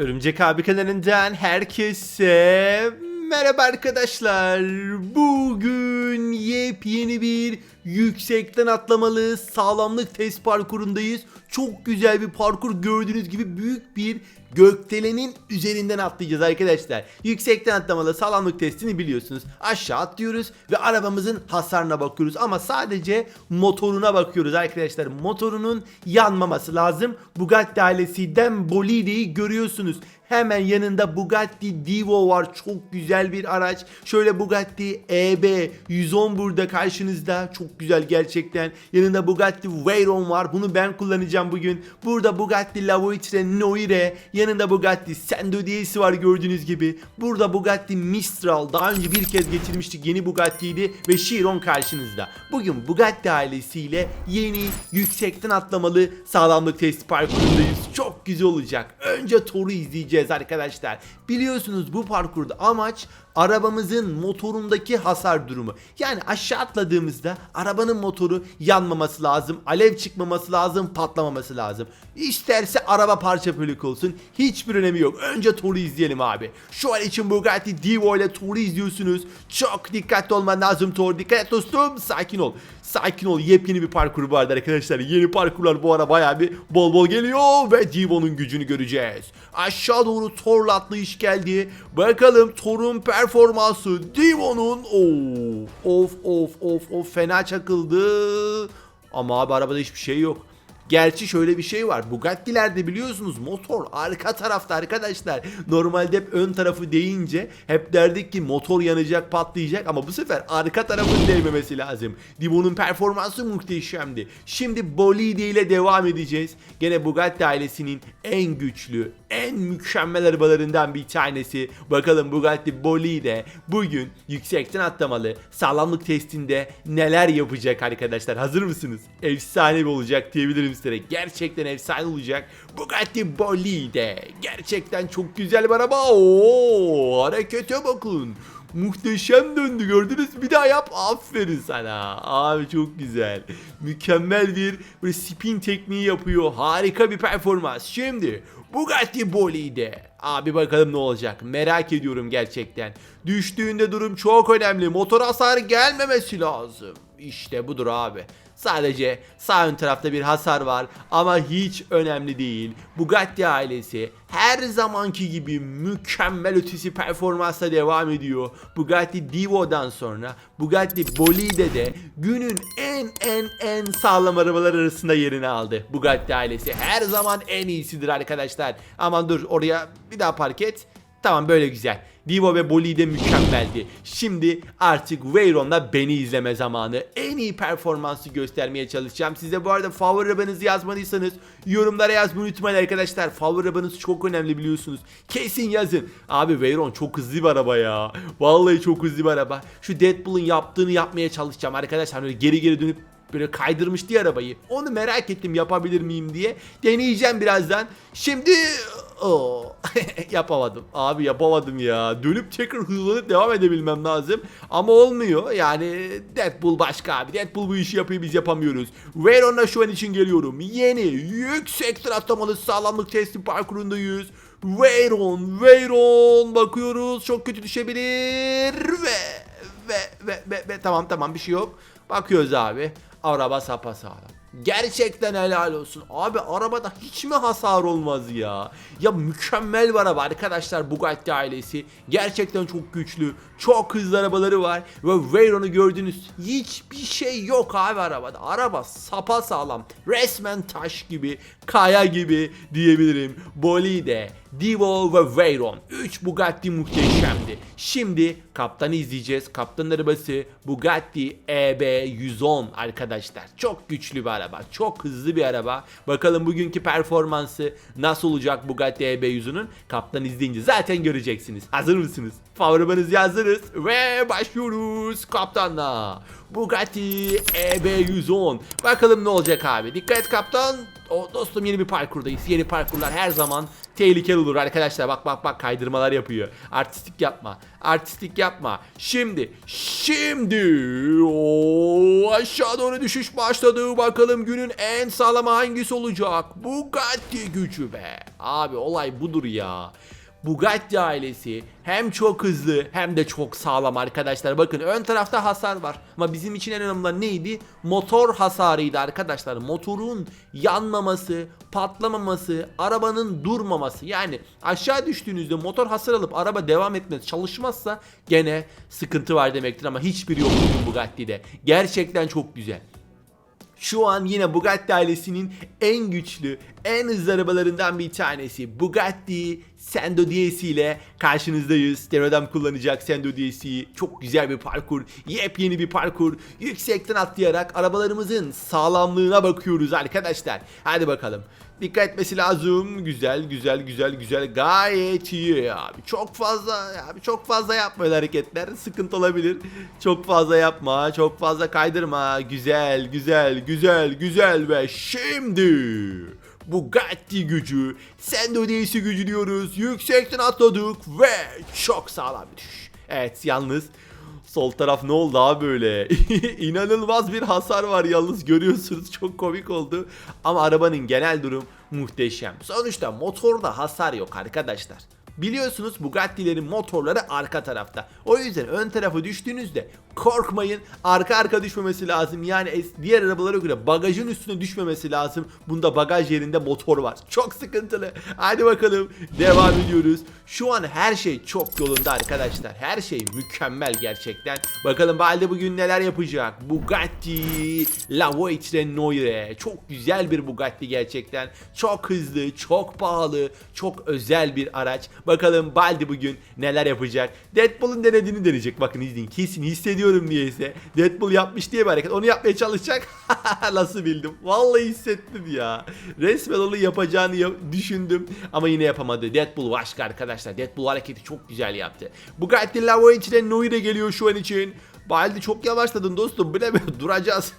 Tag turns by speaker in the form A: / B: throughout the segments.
A: Örümcek abi kanalından herkese merhaba arkadaşlar. Bugün yepyeni bir yüksekten atlamalı sağlamlık test parkurundayız. Çok güzel bir parkur gördüğünüz gibi büyük bir gökdelenin üzerinden atlayacağız arkadaşlar. Yüksekten atlamalı sağlamlık testini biliyorsunuz. Aşağı atlıyoruz ve arabamızın hasarına bakıyoruz ama sadece motoruna bakıyoruz arkadaşlar. Motorunun yanmaması lazım. Bugatti ailesinden Bolide'yi görüyorsunuz. Hemen yanında Bugatti Divo var. Çok güzel bir araç. Şöyle Bugatti EB 110 burada karşınızda. Çok güzel gerçekten. Yanında Bugatti Veyron var. Bunu ben kullanacağım bugün. Burada Bugatti La Voiture Noire. Yanında Bugatti Sendo diyesi var gördüğünüz gibi. Burada Bugatti Mistral. Daha önce bir kez getirmiştik. Yeni Bugatti'ydi. Ve Chiron karşınızda. Bugün Bugatti ailesiyle yeni yüksekten atlamalı sağlamlık testi parkurundayız. Çok güzel olacak. Önce Thor'u izleyeceğiz arkadaşlar. Biliyorsunuz bu parkurda amaç arabamızın motorundaki hasar durumu. Yani aşağı atladığımızda arabanın motoru yanmaması lazım, alev çıkmaması lazım, patlamaması lazım. İsterse araba parça bölük olsun. Hiçbir önemi yok. Önce Thor'u izleyelim abi. Şu an için Bugatti Divo ile Thor'u izliyorsunuz. Çok dikkatli olman lazım Thor. Dikkat et dostum. Sakin ol. Sakin ol. Yepyeni bir parkur bu arada arkadaşlar. Yeni parkurlar bu ara bayağı bir bol bol geliyor ve Divo'nun gücünü göreceğiz. Aşağı doğru Thor'la atlayış geldi. Bakalım Thor'un performansı Divo'nun of of of of fena çakıldı. Ama abi arabada hiçbir şey yok. Gerçi şöyle bir şey var. Bugatti'lerde biliyorsunuz motor arka tarafta arkadaşlar. Normalde hep ön tarafı deyince hep derdik ki motor yanacak patlayacak ama bu sefer arka tarafın değmemesi lazım. Divo'nun performansı muhteşemdi. Şimdi Bolide ile devam edeceğiz. Gene Bugatti ailesinin en güçlü, en mükemmel arabalarından bir tanesi. Bakalım Bugatti Bolide bugün yüksekten atlamalı sağlamlık testinde neler yapacak arkadaşlar. Hazır mısınız? Efsane olacak diyebilirim size. Gerçekten efsane olacak. Bugatti Bolide. Gerçekten çok güzel bir araba. Oo, harekete bakın. Muhteşem döndü gördünüz bir daha yap. Aferin sana. Abi çok güzel. Mükemmel bir böyle spin tekniği yapıyor. Harika bir performans. Şimdi Bugatti Bolide. Abi bakalım ne olacak? Merak ediyorum gerçekten. Düştüğünde durum çok önemli. Motor hasar gelmemesi lazım. İşte budur abi Sadece sağ ön tarafta bir hasar var ama hiç önemli değil. Bugatti ailesi her zamanki gibi mükemmel ötesi performansla devam ediyor. Bugatti Divo'dan sonra Bugatti Bolide de günün en en en sağlam arabalar arasında yerini aldı. Bugatti ailesi her zaman en iyisidir arkadaşlar. Aman dur oraya bir daha park et. Tamam böyle güzel. Divo ve Bolide mükemmeldi. Şimdi artık Veyron'la beni izleme zamanı. En iyi performansı göstermeye çalışacağım. Size bu arada favori arabanızı yazmadıysanız yorumlara yazmayı unutmayın arkadaşlar. Favori arabanız çok önemli biliyorsunuz. Kesin yazın. Abi Veyron çok hızlı bir araba ya. Vallahi çok hızlı bir araba. Şu Deadpool'un yaptığını yapmaya çalışacağım arkadaşlar. Böyle geri geri dönüp böyle kaydırmıştı ya arabayı. Onu merak ettim yapabilir miyim diye. Deneyeceğim birazdan. Şimdi Oo, yapamadım. Abi yapamadım ya. Dönüp tekrar hızlanıp devam edebilmem lazım. Ama olmuyor. Yani Deadpool başka abi. Deadpool bu işi yapıyor biz yapamıyoruz. Veyron'la şu an için geliyorum. Yeni yüksek atlamalı sağlamlık testi parkurundayız. Veyron, Veyron bakıyoruz. Çok kötü düşebilir ve ve ve ve, ve tamam tamam bir şey yok. Bakıyoruz abi. Araba sapasağlam. Gerçekten helal olsun. Abi arabada hiç mi hasar olmaz ya? Ya mükemmel bir araba arkadaşlar Bugatti ailesi. Gerçekten çok güçlü. Çok hızlı arabaları var. Ve Veyron'u gördünüz. Hiçbir şey yok abi arabada. Araba sapa sağlam. Resmen taş gibi, kaya gibi diyebilirim. Bolide, Divo ve Veyron. 3 Bugatti muhteşemdi. Şimdi kaptanı izleyeceğiz. Kaptanın arabası Bugatti EB 110 arkadaşlar. Çok güçlü bir araba. Çok hızlı bir araba. Bakalım bugünkü performansı nasıl olacak Bugatti EB 110'un? Kaptan izleyince zaten göreceksiniz. Hazır mısınız? Favorilerinizi yazdınız ve başlıyoruz kaptanla. Bugatti EB 110. Bakalım ne olacak abi. Dikkat kaptan. O dostum yeni bir parkurdayız. Yeni parkurlar her zaman tehlikeli olur arkadaşlar. Bak bak bak kaydırmalar yapıyor. Artistik yapma. Artistik yapma. Şimdi şimdi o aşağı doğru düşüş başladı. Bakalım günün en sağlam hangisi olacak? Bugatti gücü be. Abi olay budur ya. Bugatti ailesi hem çok hızlı hem de çok sağlam arkadaşlar. Bakın ön tarafta hasar var. Ama bizim için en önemli neydi? Motor hasarıydı arkadaşlar. Motorun yanmaması, patlamaması, arabanın durmaması. Yani aşağı düştüğünüzde motor hasar alıp araba devam etmez, çalışmazsa gene sıkıntı var demektir ama hiçbiri yok bugün Bugatti'de. Gerçekten çok güzel. Şu an yine Bugatti ailesinin en güçlü, en hızlı arabalarından bir tanesi. Bugatti Sendo DS ile karşınızdayız. Terodam kullanacak Sendo DS'yi. Çok güzel bir parkur, yepyeni bir parkur. Yüksekten atlayarak arabalarımızın sağlamlığına bakıyoruz arkadaşlar. Hadi bakalım. Dikkat etmesi lazım. Güzel, güzel, güzel, güzel. Gayet iyi abi. Çok fazla abi çok fazla yapma öyle hareketler. Sıkıntı olabilir. Çok fazla yapma. Çok fazla kaydırma. Güzel, güzel, güzel, güzel ve şimdi Bugatti gücü, Sendo DS gücü diyoruz. Yüksekten atladık ve çok sağlam bir düşüş. Evet yalnız Sol taraf ne oldu abi böyle? İnanılmaz bir hasar var yalnız görüyorsunuz çok komik oldu. Ama arabanın genel durum muhteşem. Sonuçta motorda hasar yok arkadaşlar. Biliyorsunuz Bugatti'lerin motorları arka tarafta. O yüzden ön tarafa düştüğünüzde korkmayın arka arka düşmemesi lazım. Yani diğer arabalara göre bagajın üstüne düşmemesi lazım. Bunda bagaj yerinde motor var. Çok sıkıntılı. Hadi bakalım devam ediyoruz. Şu an her şey çok yolunda arkadaşlar. Her şey mükemmel gerçekten. Bakalım Balde bugün neler yapacak. Bugatti La Voiture Noire. Çok güzel bir Bugatti gerçekten. Çok hızlı, çok pahalı, çok özel bir araç. Bakalım Baldi bugün neler yapacak. Deadpool'un denediğini deneyecek. Bakın izleyin. Kesin hissediyorum niyeyse. Deadpool yapmış diye bir hareket. Onu yapmaya çalışacak. Nasıl bildim? Vallahi hissettim ya. Resmen onu yapacağını yap- düşündüm. Ama yine yapamadı. Deadpool başka arkadaşlar. Deadpool hareketi çok güzel yaptı. Bugatti La Voiture Noire geliyor şu an için. Baldi çok yavaşladın dostum. Be? Duracağız.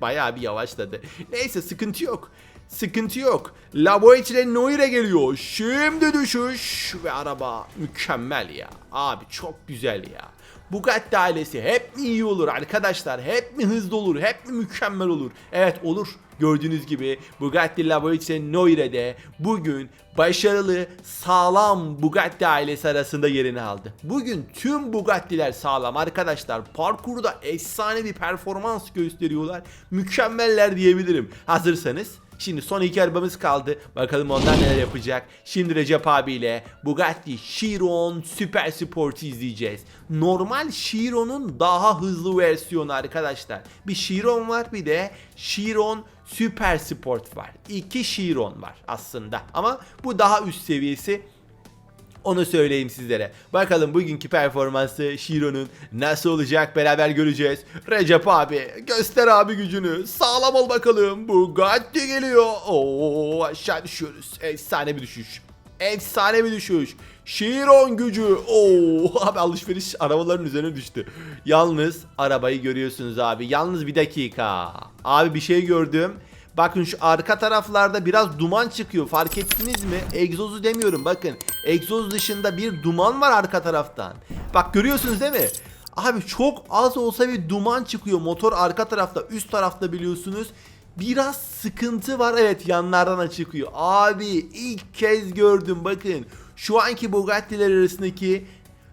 A: Bayağı bir yavaşladı. Neyse sıkıntı yok. Sıkıntı yok. La Voiture Noire geliyor. Şimdi düşüş ve araba mükemmel ya. Abi çok güzel ya. Bugatti ailesi hep mi iyi olur arkadaşlar? Hep mi hızlı olur? Hep mi mükemmel olur? Evet olur. Gördüğünüz gibi Bugatti La Voiture Noire'de bugün başarılı, sağlam Bugatti ailesi arasında yerini aldı. Bugün tüm Bugatti'ler sağlam arkadaşlar. Parkurda efsane bir performans gösteriyorlar. Mükemmeller diyebilirim. Hazırsanız Şimdi son iki arabamız kaldı. Bakalım onlar neler yapacak. Şimdi Recep abiyle Bugatti Chiron Super Sport'u izleyeceğiz. Normal Chiron'un daha hızlı versiyonu arkadaşlar. Bir Chiron var bir de Chiron Super Sport var. İki Chiron var aslında. Ama bu daha üst seviyesi. Onu söyleyeyim sizlere. Bakalım bugünkü performansı Shiro'nun nasıl olacak beraber göreceğiz. Recep abi göster abi gücünü. Sağlam ol bakalım. Bugatti geliyor. Oo aşağı düşüyoruz. Efsane bir düşüş. Efsane bir düşüş. Chiron gücü. Oo abi alışveriş arabaların üzerine düştü. Yalnız arabayı görüyorsunuz abi. Yalnız bir dakika. Abi bir şey gördüm. Bakın şu arka taraflarda biraz duman çıkıyor. Fark ettiniz mi? Egzozu demiyorum bakın. Egzoz dışında bir duman var arka taraftan. Bak görüyorsunuz değil mi? Abi çok az olsa bir duman çıkıyor. Motor arka tarafta, üst tarafta biliyorsunuz. Biraz sıkıntı var evet yanlardan da çıkıyor. Abi ilk kez gördüm bakın. Şu anki Bugatti'ler arasındaki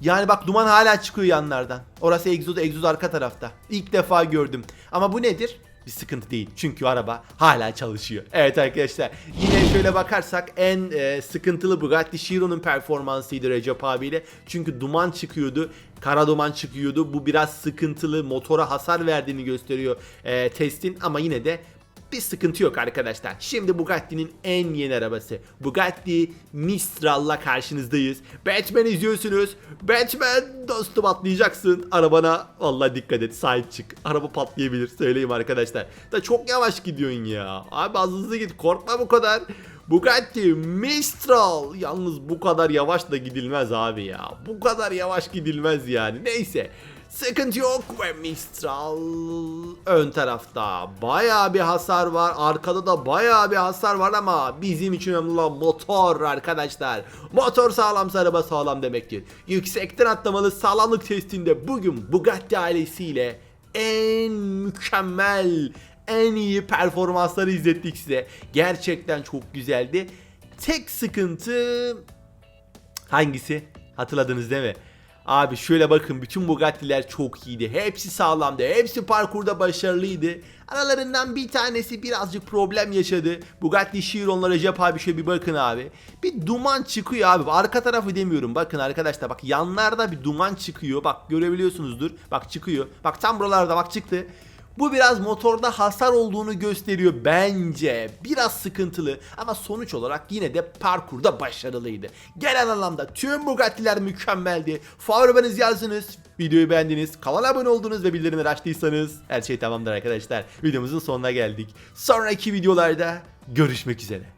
A: yani bak duman hala çıkıyor yanlardan. Orası egzoz, egzoz arka tarafta. İlk defa gördüm. Ama bu nedir? Bir sıkıntı değil. Çünkü araba hala çalışıyor. Evet arkadaşlar. Yine şöyle bakarsak en e, sıkıntılı Bugatti Chiron'un performansıydı Recep abiyle. Çünkü duman çıkıyordu. Kara duman çıkıyordu. Bu biraz sıkıntılı. Motora hasar verdiğini gösteriyor e, testin. Ama yine de bir sıkıntı yok arkadaşlar. Şimdi Bugatti'nin en yeni arabası. Bugatti Mistral'la karşınızdayız. Batman izliyorsunuz. Batman dostum atlayacaksın. Arabana vallahi dikkat et sahip çık. Araba patlayabilir söyleyeyim arkadaşlar. Da çok yavaş gidiyorsun ya. Abi az hızlı git korkma bu kadar. Bugatti Mistral. Yalnız bu kadar yavaş da gidilmez abi ya. Bu kadar yavaş gidilmez yani. Neyse. Sıkıntı yok ve Mistral ön tarafta bayağı bir hasar var. Arkada da bayağı bir hasar var ama bizim için önemli olan motor arkadaşlar. Motor sağlamsa araba sağlam demektir. Yüksekten atlamalı sağlamlık testinde bugün Bugatti ailesiyle en mükemmel, en iyi performansları izlettik size. Gerçekten çok güzeldi. Tek sıkıntı hangisi? Hatırladınız değil mi? Abi şöyle bakın bütün Bugatti'ler çok iyiydi. Hepsi sağlamdı. Hepsi parkurda başarılıydı. Aralarından bir tanesi birazcık problem yaşadı. Bugatti Chiron'la Recep abi şöyle bir bakın abi. Bir duman çıkıyor abi. Arka tarafı demiyorum. Bakın arkadaşlar bak yanlarda bir duman çıkıyor. Bak görebiliyorsunuzdur. Bak çıkıyor. Bak tam buralarda bak çıktı. Bu biraz motorda hasar olduğunu gösteriyor bence. Biraz sıkıntılı ama sonuç olarak yine de parkurda başarılıydı. Genel anlamda tüm Bugatti'ler mükemmeldi. Favorilerinizi yazdınız, videoyu beğendiniz, kanala abone oldunuz ve bildirimleri açtıysanız her şey tamamdır arkadaşlar. Videomuzun sonuna geldik. Sonraki videolarda görüşmek üzere.